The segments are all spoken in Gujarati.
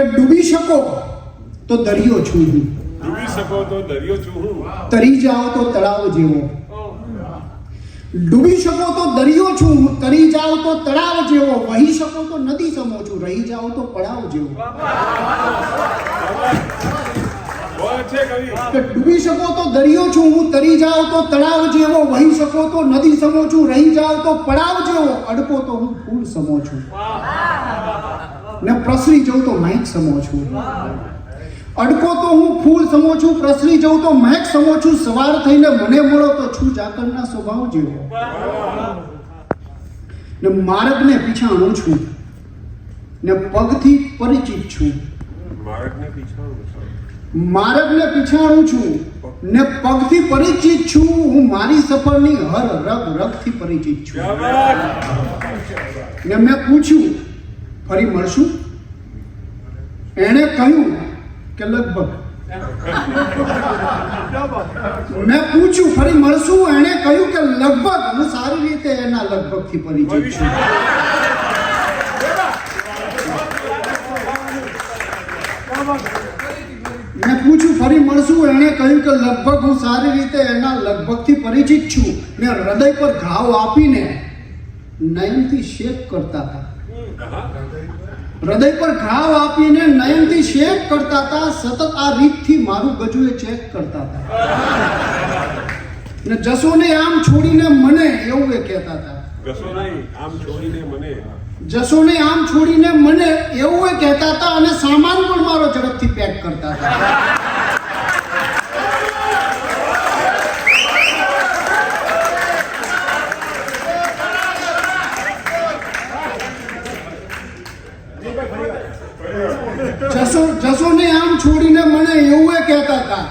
કે ડૂબી શકો તો દરિયો છું હું ડૂબી શકો તો દરિયો છું હું તરી જાઓ તો તળાવ જેવો ડૂબી શકો તો દરિયો છું હું તરી જાઓ તો તળાવ જેવો વહી શકો તો નદી સમો છું રહી જાઓ તો પડાવ જેવો બહુ છે કવિ કે ડૂબી શકો તો દરિયો છું હું તરી જાઓ તો તળાવ જેવો વહી શકો તો નદી સમો છું રહી જાઓ તો પડાવ જેવો અડકો તો હું ફૂલ સમો છું ને પ્રસરી જઉં તો મહેક સમો છું અડકો તો હું ફૂલ સમો છું પ્રસરી જઉં તો મહેક સમો છું સવાર થઈને મને મળો તો છું ચાકરના સ્વભાવ જેવો. ને માર્ગને પીછાણું છું. ને પગથી પરિચિત છું. માર્ગને પીછાણું માર્ગને પીછાણું છું. ને પગથી પરિચિત છું. હું મારી સફરની હર રગ રગથી પરિચિત છું. ને મેં પૂછ્યું ફરી મળશું? એણે કહ્યું કે લગભગ. મેં પૂછ્યું, ફરી મળશું? એણે કહ્યું કે લગભગ. હું સારી રીતે એના લગભગથી પરિચિત છું. મેં પૂછ્યું, ફરી મળશું? એણે કહ્યું કે લગભગ. હું સારી રીતે એના લગભગથી પરિચિત છું. મેં હૃદય પર ઘાવ આપીને નયનથી શેક કરતા હતા. હૃદય પર ઘાવ આપીને નયનથી શેક કરતા હતા. સતત આ રીતથી મારું ગજુએ ચેક કરતા હતા. ને જસોને આમ છોડીને મને એવું એ કહેતા હતા. જસોને આમ છોડીને મને. એવું એ કહેતા હતા અને સામાન પણ મારો ઝડપથી પેક કરતા હતા જસો જસોને આમ છોડીને મને એવું એ કહેતા હતા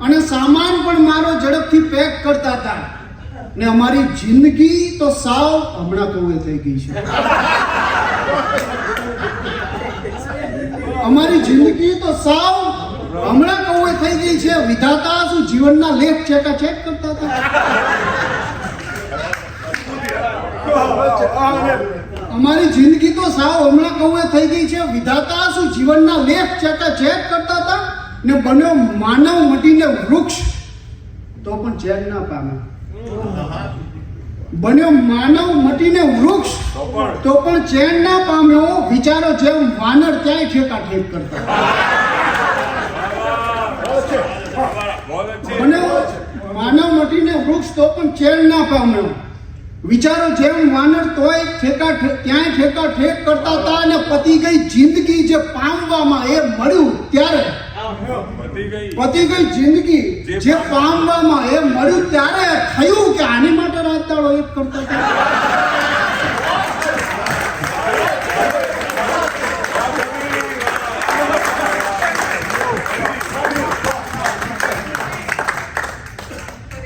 અને સામાન પણ મારો ઝડપથી પેક કરતા હતા ને અમારી જિંદગી તો સાવ હમણાં તો થઈ ગઈ છે. અમારી જિંદગી તો સાવ હમણાં કૌએ થઈ ગઈ છે. વિધાતા શું જીવનના લેખ ચેકા ચેક કરતા હતા? અમારી જિંદગી તો સાવ હમણાં કૌએ થઈ ગઈ છે. વિધાતા શું જીવનના લેખ ચેકા ચેક કરતા હતા? ને બન્યો માનવ મટીને વૃક્ષ. તો પણ ચેન ના પામે. બન્યો માનવ મટીને વૃક્ષ. તો પણ. ચેન ના પામ્યો વિચારો જેમ વાનર ક્યાંય ઠેકા ઠેક કરતા. માનવ મટીને વૃક્ષ તો પણ ચેન ના પામ્યો વિચારો જેમ વાનર તોય ઠેકા ક્યાંય ઠેકા ઠેક કરતા હતા અને પતી ગઈ જિંદગી જે પામવામાં એ મળ્યું ત્યારે પતી ગઈ. પતી ગઈ જિંદગી. જે પામવામાં એ મળ્યું ત્યારે થયું કે આની માટે રાત દાડો એક કરતા હતા.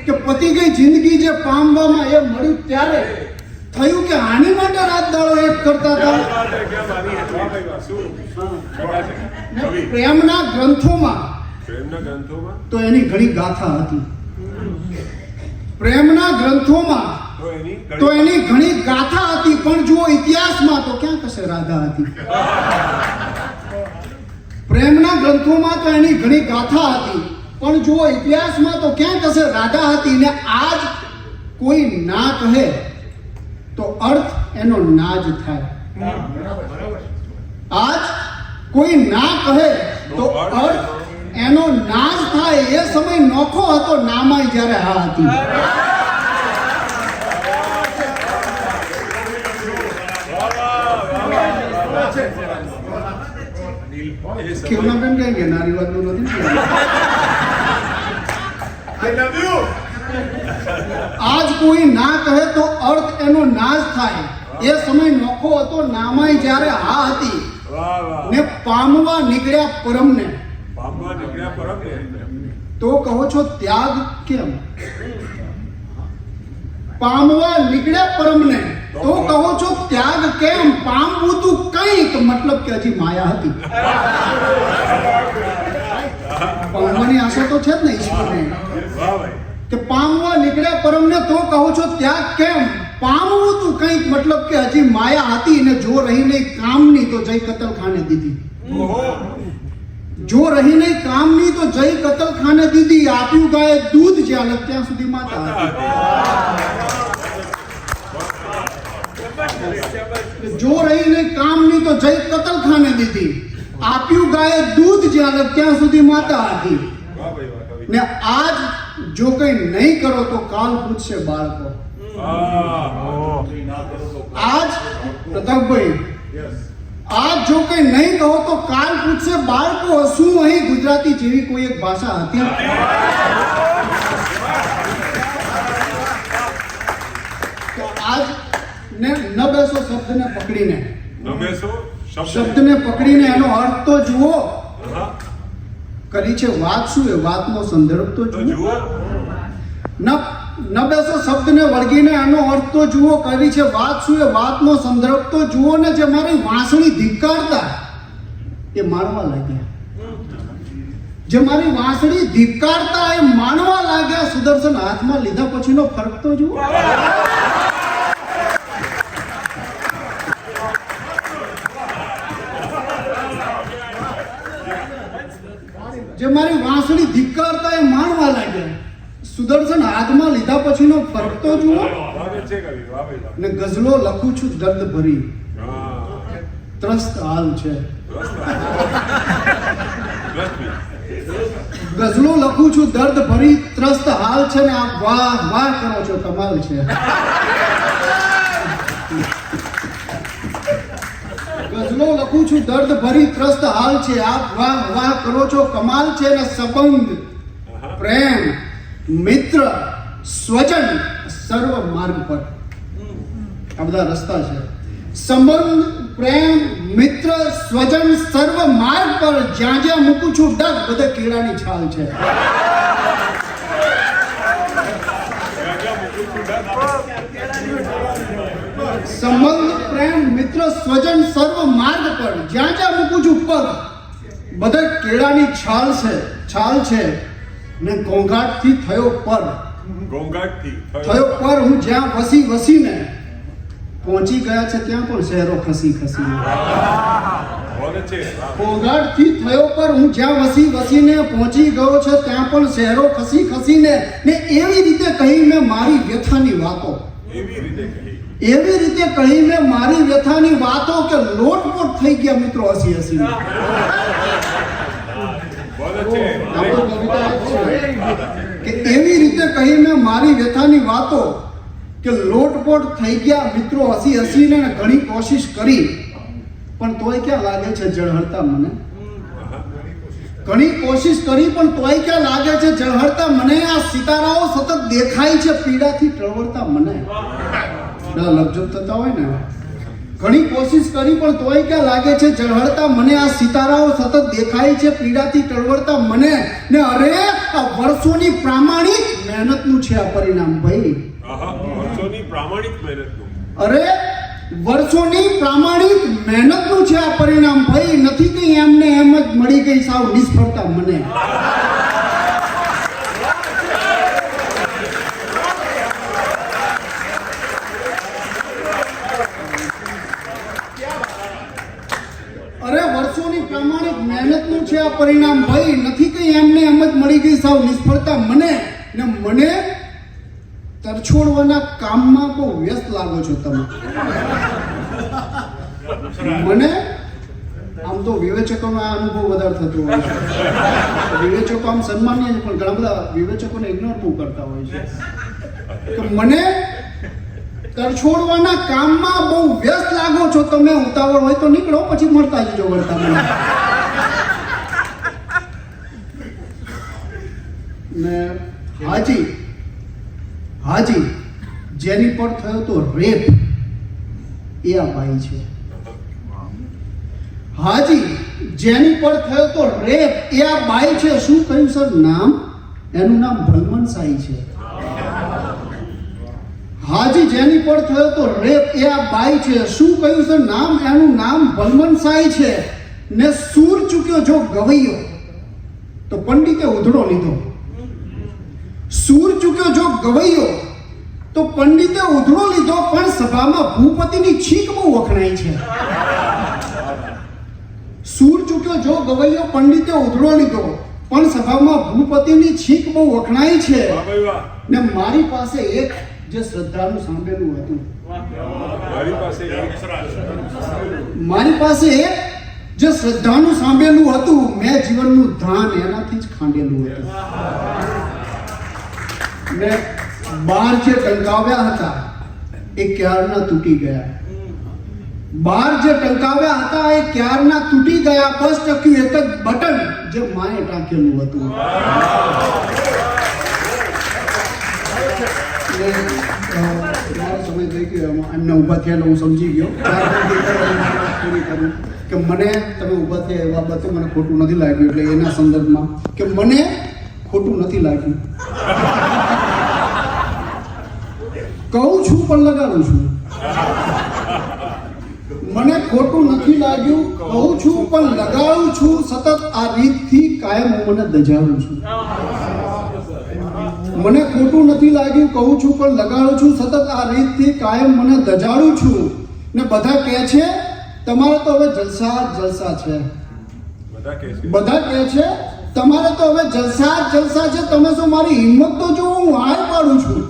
કે પતી ગઈ જિંદગી જે પામવામાં એ મળ્યું ત્યારે થયું કે આની માટે રાત દાડો એક કરતા હતા? પ્રેમના ગ્રંથોમાં પ્રેમના ગ્રંથોમાં? તો એની ઘણી ગાથા હતી. પ્રેમના ગ્રંથોમાં તો એની તો એની ઘણી ગાથા હતી પણ જુઓ ઇતિહાસમાં તો ક્યાં કશે રાધા હતી? પ્રેમના ગ્રંથોમાં તો એની ઘણી ગાથા હતી પણ જુઓ ઇતિહાસમાં તો ક્યાં કશે રાધા હતી ને આજ કોઈ ના કહે. તો અર્થ એનો ના જ થાય આજ કોઈ ના કહે તો અર્થ. એનો ના જ થાય એ સમય નોખો હતો નામાય જ્યારે હા હતી. ખેલનાબેન કઈ કે નારી વાતનું નથી? આજ કોઈ ના કહે તો અર્થ એનો નાશ થાય. એ સમય નોખો હતો નામાય જ્યારે હા હતી. ને પામવા નીકળ્યા પરમને. પામવા નીકળ્યા પરમ ને તો કહો છો ત્યાગ કેમ? પામવા નીકળ્યા પરમને. તો કહો છો ત્યાગ કેમ? પામવું તું કંઈક મતલબ કે હજી માયા હતી. પામવાની આશા તો છે જ ને ઈશ્વરને. કે પામવા નીકળ્યા પરમને તો કહો છો ત્યાગ કેમ? પામવું તું કંઈક મતલબ કે હજી માયા હતી ને જો રહી નહીં કામની તો જઈ કતલખાને દીધી. જો રહી નહીં કામની તો જય કતલખાને દીધી આપ્યું ગાય દૂધ જ્યાં ત્યાં સુધી માતા જો રહી નહીં કામની તો જઈ કતલખાને દીધી આપ્યું ગાય દૂધ જ્યાં ત્યાં સુધી માતા હતી ને આજ જો કઈ નહીં કરો તો કાલ પૂછશે બાળકો. આજ પ્રતાપભાઈ આજ જો કંઈ નહીં કહો તો કાલ પૂછશે બાળકો શું અહીં ગુજરાતી જેવી કોઈ એક ભાષા હતી? તો આજ ને ન બેસો શબ્દને પકડીને. ન બેસો શબ્દને પકડીને એનો અર્થ તો જુઓ. કરી છે વાત શું એ? વાતનો સંદર્ભ તો જુઓ. ન ન બેસો શબ્દને વળગીને એનો અર્થ તો જુઓ કરી છે વાત શું એ? વાતનો સંદર્ભ તો જુઓ ને જે મારી વાંસળી ધિક્કારતા એ માણવા લાગ્યા. જે મારી વાંસળી ધિક્કારતા એ માણવા લાગ્યા સુદર્શન હાથમાં લીધા પછીનો ફરક તો જુઓ. જે મારી વાંસળી ધિક્કારતા એ માણવા લાગ્યા. સુદર્શન હાથમાં લીધા પછીનો ફરક તો જુઓ. ને ગઝલો લખું છું, દર્દ ભરી. ત્રસ્ત હાલ છે. ગઝલો લખું છું, દર્દ ભરી, ત્રસ્ત હાલ છે ને આપ વાહ વાહ કરો છો, કમાલ છે. ગઝલો લખું છું દર્દ ભરી ત્રસ્ત હાલ છે. આપ વાહ વાહ કરો છો કમાલ છે ને સંબંધ. પ્રેમ મિત્ર સ્વજન સર્વ માર્ગ પર. આ બધા રસ્તા છે. સંબંધ પ્રેમ મિત્ર સ્વજન સર્વ માર્ગ પર જ્યાં જ્યાં મૂકું છું ડગ બધે કીડાની છાલ છે. સંબંધ પ્રેમ મિત્ર સ્વજન સર્વ માર્ગ પર. જ્યાં જ્યાં મૂકું છું પગ. બધા કેળાની છાલ છે છાલ છે ને ઘોંઘાટથી થયો પર. ઘોંઘાટથી થયો પર. હું જ્યાં વસી વસીને પહોંચી ગયા છે ત્યાં પણ શહેરો ખસી ખસી. ઘોંઘાટથી થયો પર હું જ્યાં વસી વસીને પહોંચી ગયો છે ત્યાં પણ શહેરો ખસી ખસીને. ને એવી રીતે કહી મેં મારી વ્યથાની વાતો. એવી રીતે કહી. એવી રીતે કહી મેં મારી વ્યથાની વાતો કે લોટપોટ થઈ ગયા મિત્રો હસી છે. કે એવી રીતે કહી મેં મારી વ્યથાની વાતો કે લોટપોટ થઈ ગયા મિત્રો હસી હસીને ઘણી કોશિશ કરી. પણ તોય ક્યાં લાગે છે જળહળતા મને? ઘણી કોશિશ કરી પણ તોય ક્યાં લાગે છે જળહળતા મને આ સિતારાઓ સતત દેખાય છે પીડાથી ટળવળતા મને. ના લગજત થતા હોય ને ઘણી કોશિશ કરી પણ તોય ક્યાં લાગે છે ઝળહળતા મને આ સિતારાઓ સતત દેખાય છે પીડાથી ટળવળતા મને ને અરે આ વર્ષોની પ્રામાણિક મહેનતનું છે આ પરિણામ ભાઈ. વર્ષોની પ્રામાણિક મહેનતનું. અરે વર્ષોની પ્રામાણિક મહેનતનું છે આ પરિણામ ભાઈ. નથી કઈ એમને એમ જ મળી ગઈ સાવ નિષ્ફળતા મને અરે વર્ષોની પ્રામાણિક મહેનતનું છે આ પરિણામ ભાઈ નથી કઈ એમને એમ જ મળી ગઈ સાવ નિષ્ફળતા મને, ને મને તરછોડવાના કામમાં બહુ વ્યસ્ત લાગો છો તમે. મને આમ તો વિવેચકોનો આ અનુભવ વધારે થતો હોય છે. વિવેચકો આમ સન્માનીય છે, પણ ઘણા બધા વિવેચકોને ઇગ્નોર બહુ કરતા હોય છે. તો મને તરછોડવાના કામમાં બહુ વ્યસ્ત લાગો છો તમે, ઉતાવળ હોય તો નીકળો, પછી મળતા જજો વળતા ને હાજી હાજી, જેની પર થયો તો રેપ, એ આ બાઈ છે. હાજી, જેની પર થયો તો રેપ, એ આ બાઈ છે. શું કહ્યું, સર? નામ? એનું નામ ભલમન સાઈ છે. હાજી, જેની પર થયો તો રેપ, એ આ બાઈ છે. શું કહ્યું, સર? નામ? એનું નામ ભલમન સાઈ છે. ને સૂર ચૂક્યો જો ગવૈયો. તો પંડિતે ઉધડો લીધો. સૂર ચૂક્યો જો ગવૈયો તો પંડિતે ઉધડો લીધો પણ સભામાં ભૂપતિની છીક બહુ વખણાય છે. સૂર ચૂક્યો જો ગવૈયો પંડિતે ઉધડો લીધો પણ સભામાં ભૂપતિની છીક બહુ વખણાય છે. ને મારી પાસે એક જે શ્રદ્ધાનું સાંભળેલું હતું. મારી પાસે એક. મારી પાસે એક જે શ્રદ્ધાનું સાંભળેલું હતું મેં જીવનનું ધાન એનાથી જ ખાંડેલું હતું. ને બાર જે ટંકાવ્યા હતા એ ક્યારના તૂટી ગયા બાર જે ટંકાવ્યા હતા એ ક્યારના તૂટી ગયા બસ ટક્યું એક જ બટન જે માએ ટાંકેલું હતું મારો સમય થઈ ગયો, એમાં એમને ઊભા થયા હું સમજી ગયો. કે મને, તમે ઊભા થયા એ બાબતે મને ખોટું નથી લાગ્યું, એટલે એના સંદર્ભમાં કે મને ખોટું નથી લાગ્યું. કહું છું પણ લગાડું છું. મને ખોટું નથી લાગ્યું કહું છું પણ લગાડું છું સતત આ રીતથી કાયમ હું મને દજાડું છું. મને ખોટું નથી લાગ્યું કહું છું પણ લગાડું છું સતત આ રીતથી કાયમ મને દજાડું છું. ને બધા કહે છે તમારે તો હવે જલસા જલસા છે. બધા કહે છે. તમારે તો હવે જલસા જલસા છે તમે શું મારી હિંમત તો જો હું હાર પાડું છું.